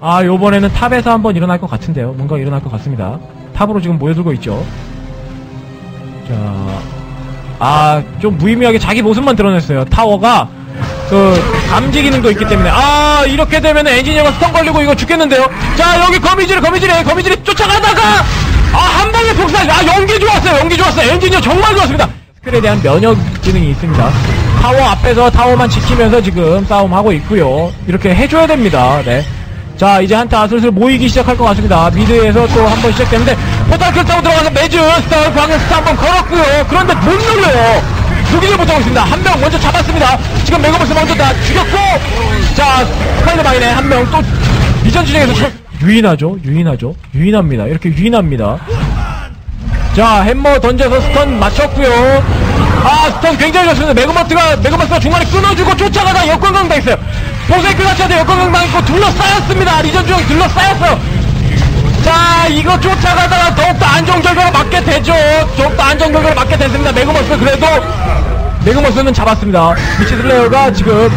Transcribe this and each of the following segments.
아, 요번에는 탑에서 한번 일어날 것 같은데요. 뭔가 일어날 것 같습니다. 탑으로 지금 모여들고 있죠. 자, 아, 좀 무의미하게 자기 모습만 드러냈어요. 타워가, 그, 감지 기능도 있기 때문에. 아, 이렇게 되면 엔지니어가 스턴 걸리고 이거 죽겠는데요. 자, 여기 거미줄, 거미줄에, 거미줄이 쫓아가다가, 아, 한 방에 폭살. 아, 연기 좋았어요. 연기 좋았어요. 엔지니어 정말 좋았습니다. 스킬에 대한 면역 기능이 있습니다. 타워 앞에서 타워만 지키면서 지금 싸움하고 있고요. 이렇게 해줘야 됩니다. 네. 자, 이제 한타 슬슬 모이기 시작할 것 같습니다. 미드에서 또 한 번 시작되는데, 포탈킬 타고 들어가서 매즈, 스타일, 방에 스타 한번 걸었고요. 그런데 못 눌러요. 누기를 못하고 있습니다. 한 명 먼저 잡았습니다. 지금 메가버스 먼저 다 죽였고, 자, 스파이더마인에 한명 또, 이전 진영에서 쳐- 유인하죠. 유인하죠. 유인합니다. 이렇게 유인합니다. 자, 햄머 던져서 스턴 맞췄고요. 아, 스턴 굉장히 좋습니다. 메가마트가, 메가마트가 중간에 끊어주고 쫓아가다 역광강 당했어요. 보세이크 자체도 역광강 당했고 둘러싸였습니다. 리전 중앙 둘러싸였어요. 자, 이거 쫓아가다가 더욱더 안정 결과를 맞게 되죠. 더욱더 안정 결과를 맞게 됐습니다. 메가머스 그래도, 메가머스는 잡았습니다. 미치 슬레이어가 지금,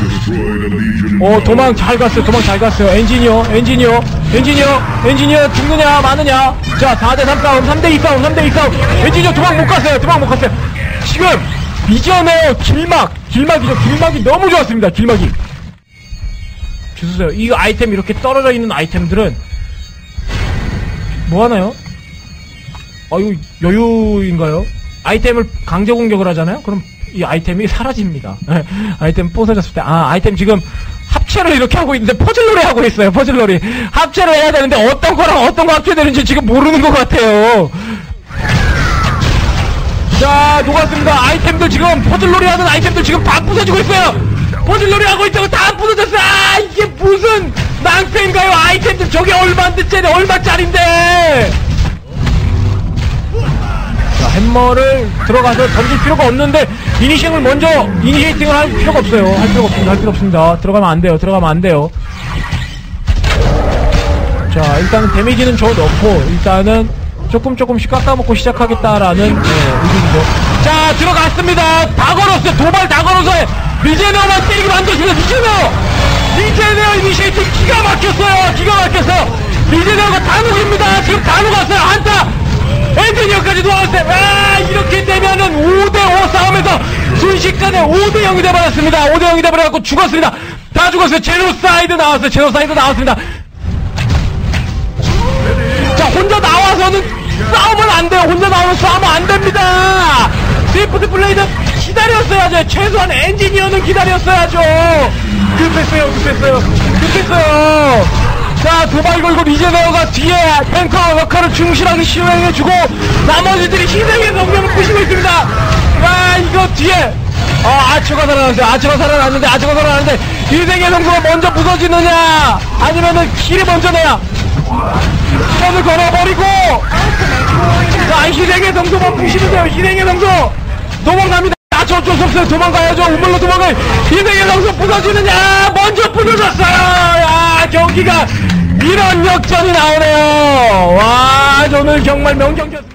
어, 도망 잘 갔어요. 도망 잘 갔어요. 엔지니어, 엔지니어, 엔지니어, 엔지니어 죽느냐, 마느냐. 자, 4대3 싸움, 3대2 싸움, 3대2 싸움. 엔지니어 도망 못 갔어요. 도망 못 갔어요. 지금, 이전에 길막, 길막이죠. 길막이 너무 좋았습니다. 길막이. 주세요. 이 아이템 이렇게 떨어져 있는 아이템들은 뭐 하나요? 아, 이거 여유인가요? 아이템을 강제 공격을 하잖아요? 그럼 이 아이템이 사라집니다. 아이템 부서졌을 때, 아, 아이템 지금 합체를 이렇게 하고 있는데 퍼즐놀이 하고 있어요, 퍼즐놀이. 합체를 해야 되는데 어떤 거랑 어떤 거 합체되는지 지금 모르는 것 같아요. 자, 녹았습니다. 아이템들 지금 퍼즐놀이 하는 아이템들 지금 다 부서지고 있어요. 퍼즐놀이 하고 있다고 다 부서졌어. 아, 이게 무슨 낭패인가요? 아이템들 저게 얼마인데, 얼마짜린데? 자, 햄머를 들어가서 던질 필요가 없는데, 이니싱을 먼저, 이니시팅을 할 필요가 없어요. 할 필요가 없습니다. 할 필요 없습니다. 들어가면 안 돼요. 들어가면 안 돼요. 자, 일단은 데미지는 줘 넣고, 일단은 조금 조금씩 깎아먹고 시작하겠다라는, 네, 의견이죠. 자, 들어갔습니다. 다 걸었어요. 도발 다 걸어서, 리제너만 때리게 만들었습니다. 리제너! 리제너 이니시에이팅 기가 막혔어요. 기가 막혔어요. 리제너가 다 녹입니다. 지금 다 녹았어요. 한타! 엔지니어까지 도왔어요. 아, 이렇게 되면은 5대5 싸움에서 순식간에 5대0이 돼버렸습니다. 5대0이 돼버려갖고 죽었습니다. 다 죽었어요. 제노사이드 나왔어요. 제노사이드 나왔습니다. 혼자 나오면 싸우면 안 됩니다. 드리프트 블레이드 기다렸어야죠. 최소한 엔지니어는 기다렸어야죠. 급했어요, 급했어요, 급했어요. 자, 도발 걸고 리제너가 뒤에 탱커 역할을 충실하게 시행해주고 나머지들이 희생의 성명을 부시고 있습니다. 아, 이거 뒤에 아, 아처가 살아났어요. 아처가 살아났는데, 아처가 살아났는데, 희생의 성소가 먼저 부서지느냐, 아니면은 길이 먼저 내야. 선을 걸어버리고, 자, 희생의 성소만 부시면 돼요. 희생의 성소 도망갑니다. 어쩔 수 없어요. 도망가야죠. 우물로 도망가요. 희생의 성소 부서지느냐, 먼저 부서졌어요. 야, 경기가 이런 역전이 나오네요. 와, 오늘 정말 명경기였습니다.